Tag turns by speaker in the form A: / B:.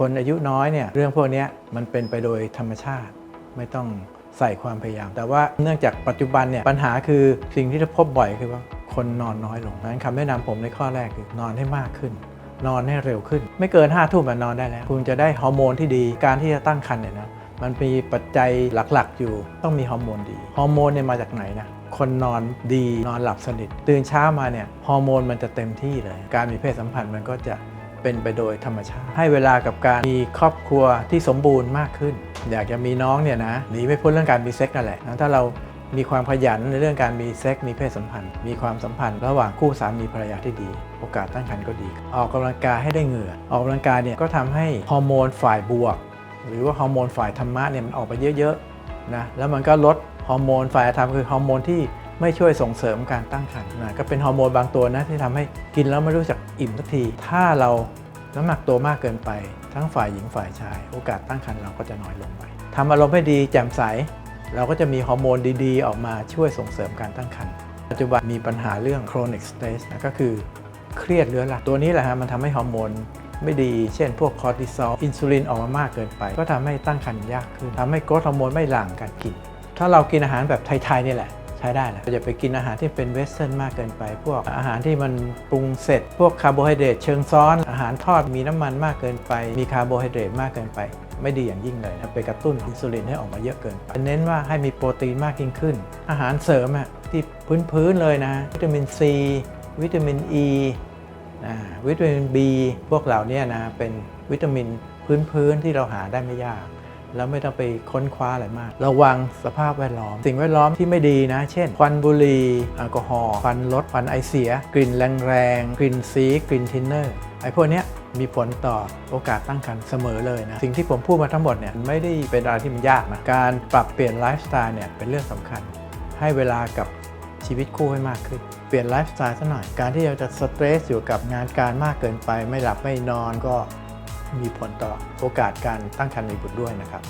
A: คนอายุน้อยเนี่ยเรื่องพวกนี้มันเป็นไปโดยธรรมชาติ ไม่ต้องใส่ความพยายาม แต่ว่าเนื่องจากปัจจุบันเนี่ยปัญหาคือสิ่งที่เราพบบ่อยคือว่าคนนอนน้อยลงนั้นคำแนะนำผมในข้อแรกคือนอนให้มากขึ้น นอนให้เร็วขึ้น ไม่เกิน5้าทุ่มนอนได้แล้ว คุณจะได้ฮอร์โมนที่ดีการที่จะตั้งครรภ์เนี่ยนะมันมีปัจจัยหลักๆ อยู่ต้องมีฮอร์โมนดีฮอร์โมนเนี่ยมาจากไหนนะคนนอนดีนอนหลับสนิทตื่นเช้ามาเนี่ยฮอร์โมนมันจะเต็มที่เลย การมีเพศสัมพันธ์มันก็จะ เป็นไปโดยธรรมชาติ ให้เวลากับการมีครอบครัวที่สมบูรณ์มากขึ้น อยากจะมีน้องเนี่ยนะหนีไม่พ้นเรื่องการมีเซ็กนั่นแหละนะถ้าเรามีความขยันในเรื่องการมีเซ็กมีเพศสัมพันธ์ มีความสัมพันธ์ ระหว่างคู่สามีภรรยาที่ดี โอกาสตั้งครรภ์ก็ดี ออกกำลังกายให้ได้เหงื่อ ออกกำลังกายเนี่ยก็ทำให้ฮอร์โมนฝ่ายบวก หรือว่าฮอร์โมนฝ่ายธรรมะเนี่ยมันออกไปเยอะๆนะแล้วมันก็ลดฮอร์โมนฝ่ายธรรมคือฮอร์โมนที่ ไม่ช่วยส่งเสริมการตั้งครรภ์นะก็เป็นฮอร์โมนบางตัวนะที่ทำให้กินแล้วไม่รู้จักอิ่มสักที ถ้าเราน้ำหนักตัวมากเกินไป ทั้งฝ่ายหญิงฝ่ายชาย โอกาสตั้งครรภ์เราก็จะน้อยลงไปทำอารมณ์ให้ดีแจ่มใส เราก็จะมีฮอร์โมนดีๆ ออกมาช่วยส่งเสริมการตั้งครรภ์ปัจจุบันมีปัญหาเรื่อง chronic stress นะก็คือเครียดเรื้อรังตัวนี้แหละฮะมันทำให้ฮอร์โมนไม่ดี เช่นพวกคอร์ติซอลอินซูลินออกมามากเกินไป ก็ทำให้ตั้งครรภ์ยากขึ้นทำให้โกรทฮอร์โมนไม่หลั่งการกิน ถ้าเรากินอาหารแบบไทยๆนี่แหละ ช้ได้แหละอย่าไปกินอาหารที่เป็นเวสเทิร์นมากเกินไป พวกอาหารที่มันปรุงเสร็จ พวกคาร์โบไฮเดรตเชิงซ้อน อาหารทอดมีน้ำมันมากเกินไป มีคาร์โบไฮเดรตมากเกินไป ไม่ดีอย่างยิ่งเลยนะไปกระตุ้นอินซูลินให้ออกมาเยอะเกินไปเน้นว่าให้มีโปรตีนมากยิ่งขึ้น อาหารเสริมอะที่พื้นๆเลยนะวิตามินซีวิตามินอ e, ีวิตามิน B พวกเหล่านี้นะเป็นวิตามินพื้นๆที่เราหาได้ไม่ยาก แล้วไม่ต้องไปค้นคว้าอะไรมาก ระวังสภาพแวดล้อม สิ่งแวดล้อมที่ไม่ดีนะ เช่น ควันบุหรี่แอลกอฮอล์ควันรถควันไอเสีย กลิ่นแรงๆกลิ่นสีกลิ่นทินเนอร์ไอ้พวกเนี้ยมีผลต่อโอกาสตั้งครรภ์เสมอเลยนะ สิ่งที่ผมพูดมาทั้งหมดเนี่ยไม่ได้เป็นอะไรที่มันยากนะ การปรับเปลี่ยนไลฟ์สไตล์เนี่ยเป็นเรื่องสำคัญ ให้เวลากับชีวิตคู่ให้มากขึ้น เปลี่ยนไลฟ์สไตล์ซะหน่อย การที่เราจะสเตรสอยู่กับงานการมากเกินไป ไม่หลับไม่นอนก็ มีผลต่อโอกาสการตั้งครรภ์มีบุตรด้วยนะครับ